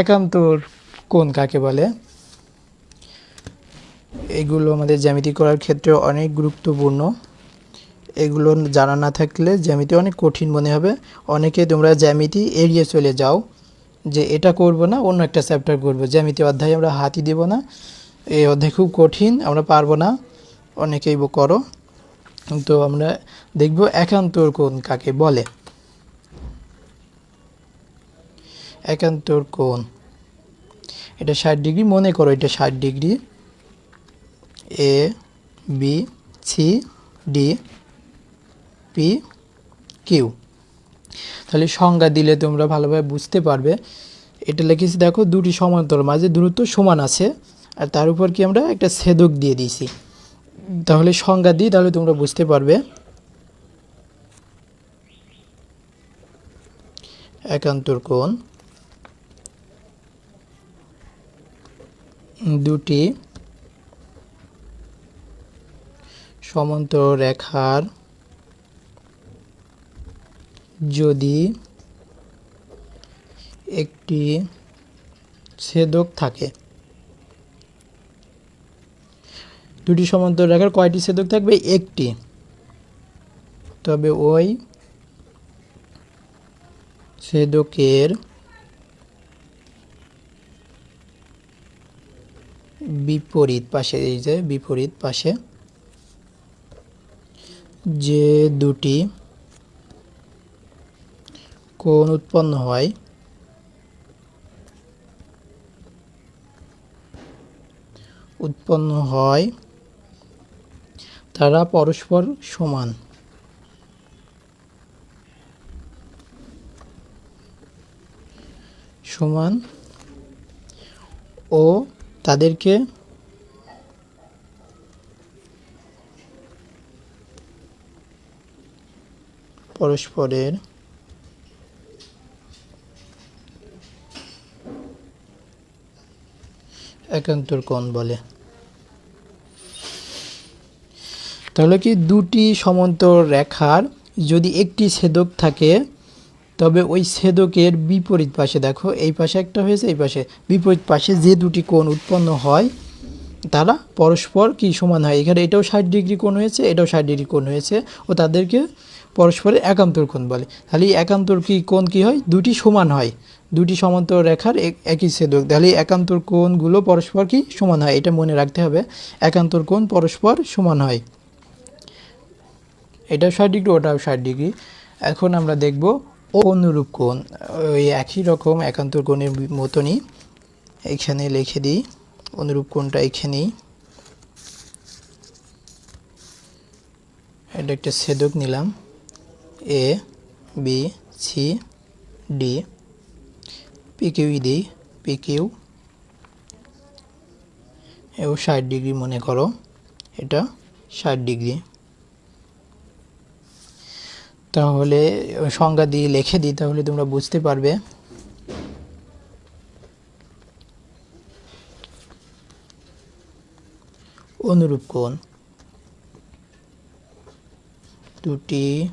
একান্তর কোণ কাকে বলে? এগুলো আমাদের জ্যামিতি করার ক্ষেত্রে অনেক গুরুত্বপূর্ণ। এগুলো জানা না থাকলে জ্যামিতি অনেক কঠিন মনে হবে। অনেকে তোমরা জ্যামিতি এড়িয়ে চলে যাও যে এটা করব না, অন্য একটা চ্যাপ্টার করব। জ্যামিতি অধ্যায় আমরা হাতি দেব না। এই অধ্যায় খুব কঠিন, আমরা পারব না। অনেকেই করো। তো আমরা দেখব একান্তর কোণ কাকে বলে। একান্তর কোণ। এটা ষাট ডিগ্রি, মনে করো এটা ষাট degree. A, B, C, D, P, Q. তাহলে সংজ্ঞা দিলে তোমরা ভালোভাবে বুঝতে পারবে। এটা লিখেছি, দেখো, দুটি সমান্তর, মাঝে দূরত্ব সমান আছে, আর তার উপর কি আমরা একটা ছেদক দিয়ে দিয়েছি। তাহলে সংজ্ঞা দিই, তাহলে তোমরা বুঝতে পারবে। একান্তর কোণ। দুটি সমান্তর রেখার যদি একটি ছেদক থাকে। দুটি সমান্তর রেখার কয়টি ছেদক থাকবে? একটি। তবে ওই ছেদকের বিপরীত পাশে, এই যে বিপরীত পাশে, যে দুটি কোণ উৎপন্ন হয় উৎপন্ন হয়, তারা পরস্পর সমান। সমান ও তাদেরকে পরস্পরের একান্তর কোণ বলে। তাহলে কি দুটি সমান্তর রেখার যদি একটি ছেদক থাকে তবে ওই ছেদকের বিপরীত পাশে, দেখো, এই পাশে একটা হয়েছে, এই পাশে। বিপরীত পাশে যে দুটি কোণ উৎপন্ন হয়, তারা পরস্পর কি সমান হয়? এখানে এটাও ষাট ডিগ্রি কোণ হয়েছে, এটাও ষাট ডিগ্রি কোণ হয়েছে, ও তাদেরকে পরস্পরের একান্তর কোণ বলে। তাহলে একান্তর কি কোণ কি হয়? দুটি সমান হয়। দুটি সমান্তর রেখার একই ছেদক তাহলে একান্তর কোণগুলো পরস্পর কি সমান হয়? এটা মনে রাখতে হবে। একান্তর কোণ পরস্পর সমান হয়। এটাও ষাট ডিগ্রি, ওটাও ষাট ডিগ্রি। এখন আমরা দেখব অনুরূপ কোণ, ওই একই রকম একান্তর কোণের মতনই এখানে লিখে দিই, অনুরূপ কোণটা এখানেই। এটা একটা ছেদক নিলাম A B C D P Q দিই পি কিউ এও ষাট ডিগ্রি মনে করো, এটা ষাট ডিগ্রি। তাহলে সংজ্ঞা দিয়ে লিখে দিই, তাহলে তোমরা বুঝতে পারবে। অনুরূপ কোণ। দুটি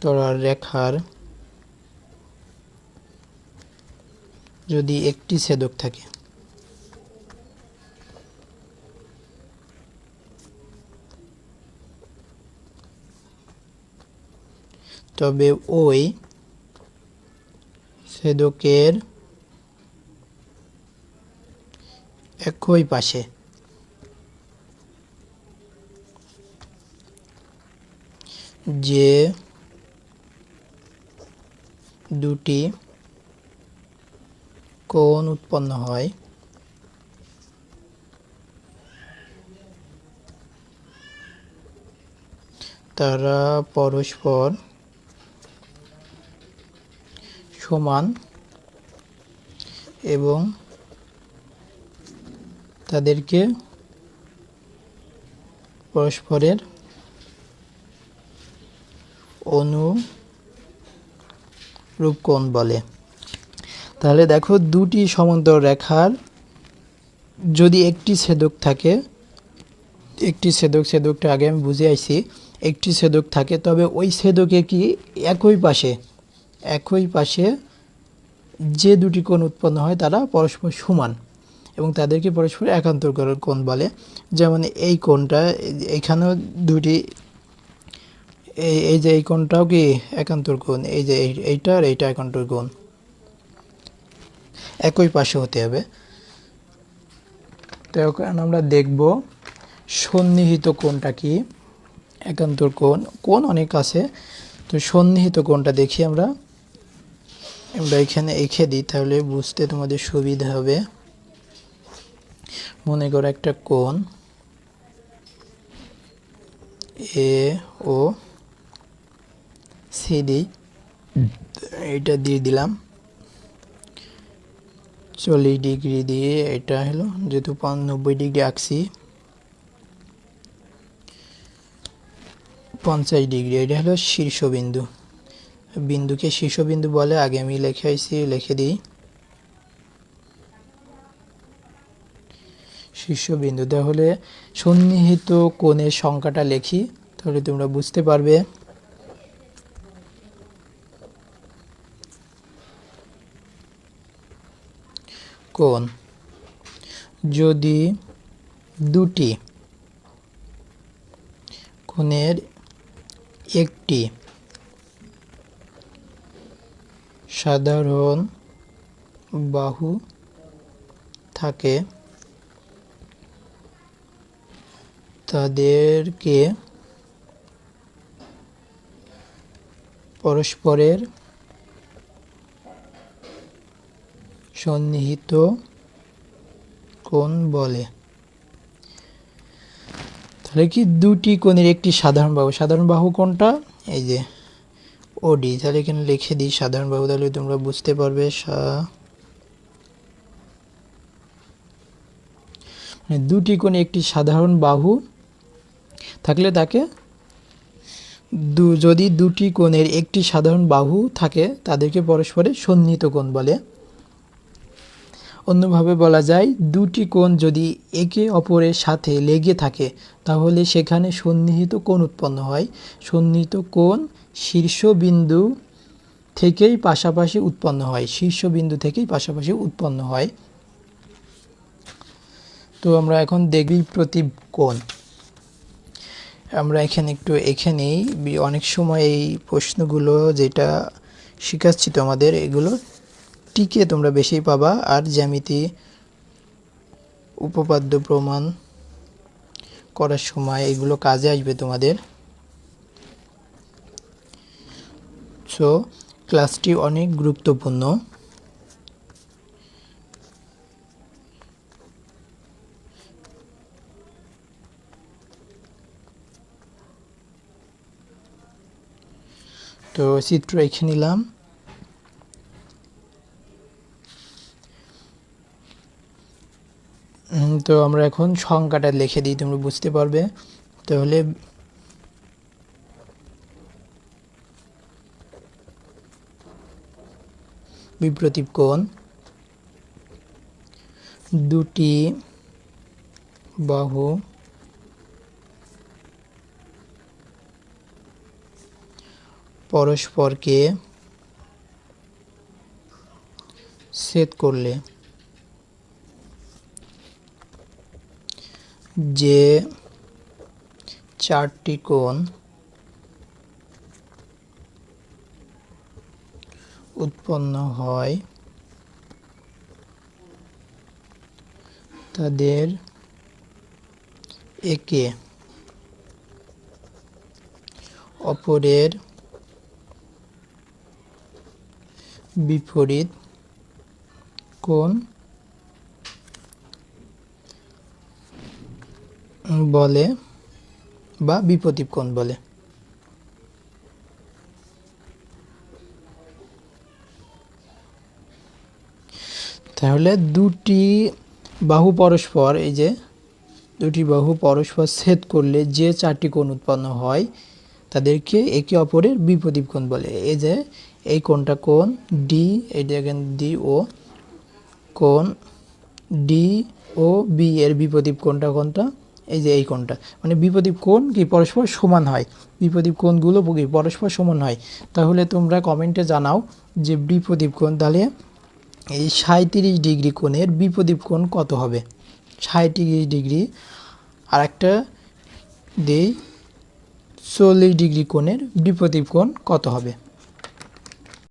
তরার রেখার যদি একটি ছেদক থাকে। তবে ওই ছেদকের একই পাশে। যে দুটি কোণ উৎপন্ন হয়। তারা পরস্পর সমান এবং তাদেরকে পরস্পরের অনুরূপ কোণ বলে। তাহলে দেখো দুটি সমান্তর রেখার যদি একটি ছেদক থাকে, একটি ছেদক, ছেদকটা আগে আমি বুঝে আইছি একটি ছেদক থাকে, তবে ওই ছেদকে কি একই পাশে? একই পাশে যে দুটি কোণ উৎপন্ন হয় তারা পরস্পর সমান এবং তাদেরকে পরস্পর একান্তর কোণ বলে। যেমন এই কোণটা এইখানেও দুটি এই যে এই কোণটাও কি একান্তর কোণ? এই যে এই- এইটা আর এইটা একান্তর কোণ। একই পাশে হতে হবে। তো এখন আমরা দেখব সন্নিহিত কোণটা কি? একান্তর কোণ। কোণ অনেক আছে। তো সন্নিহিত কোণটা দেখি আমরা। আমরা এখানে এঁকে দিই, তাহলে বুঝতে তোমাদের সুবিধা হবে। মনে করো একটা কোণ এ, ও সিডি এটা দিয়ে দিলাম। চল্লিশ ডিগ্রি দিয়ে এটা হলো, যেহেতু নব্বই ডিগ্রি আঁকছি। পঞ্চাশ ডিগ্রি, এটা হলো শীর্ষবিন্দু। বিন্দুকে শীর্ষবিন্দু বলে, আগে আমি লিখে আইছি, লিখে দিই। শীর্ষবিন্দু তাহলে সন্নিহিত কোণের সংখ্যাটা লেখি, তাহলে তোমরা বুঝতে পারবে। কোণ যদি দুটি কোণের একটি সাধারণ বাহু থাকে। তাদেরকে পরস্পরের সন্নিহিত কোণ বলে। তাহলে কি দুটি কোণের একটি সাধারণ বাহু? সাধারণ বাহু কোনটা? এই যে ওডি তাহলে এখানে লিখে দিই, সাধারণ বাহু তাহলে তোমরা বুঝতে পারবে মানে দুটি কোণে একটি সাধারণ বাহু থাকলে তাকে দু, যদি দুটি কোণের একটি সাধারণ বাহু থাকে, তাদেরকে পরস্পরে সন্নিহিত কোণ বলে। অন্যভাবে বলা যায়, দুটি কোণ যদি একে অপরের সাথে লেগে থাকে, তাহলে সেখানে সন্নিহিত কোণ উৎপন্ন হয়। সন্নিহিত কোণ শীর্ষবিন্দু থেকেই পাশাপাশি উৎপন্ন হয়। শীর্ষবিন্দু থেকেই পাশাপাশি উৎপন্ন হয়। তো আমরা এখন দেখবি প্রতি কোণ। আমরা এখানে একটু এখানেই অনেক সময় এই প্রশ্নগুলো যেটা শিখাচ্ছি তোমাদের, এগুলো টিকে তোমরা বেশি পাবা। আর জ্যামিতি উপপাদ্য প্রমাণ করার সময় এগুলো কাজে আসবে তোমাদের। সো ক্লাসটি অনেক গুরুত্বপূর্ণ। তো চিত্র এঁকে নিলাম। তো আমরা এখন সংখ্যাটা লিখে দিই, তোমরা বুঝতে পারবে। তাহলে বিপ্রতীপ কোণ দুটি বাহু। পরস্পরকে ছেদ করলে যে চারটি কোণ উৎপন্ন হয়। তাদের একে অপরের বিপরীত কোণ বলে বা বিপরীত কোণ বলে। তাহলে দুটি বাহু পরস্পর, এই যে দুটি বাহু পরস্পর ছেদ করলে যে চারটি কোণ উৎপন্ন হয়, তাদেরকে একে অপরের বিপদীপ কোণ বলে। এই যে এই কোণটা কোণ ডি এই দেখেন ডি ও কোণ ডি ও বি এর বিপদীপ কোণটা কোনটা এই যে এই কোণটা। মানে বিপদীপ কোণ কি পরস্পর সমান হয়? বিপদীপ কোণগুলো কি পরস্পর সমান হয়? তাহলে তোমরা কমেন্টে জানাও যে বিপদীপ কোণ, তাহলে এই সাঁত্রিশ ডিগ্রি কোণের বিপরীত কোণ কত হবে? সাঁত্রিশ ডিগ্রি আর একটা দিই চল্লিশ ডিগ্রি কোণের বিপরীত কোণ কত হবে?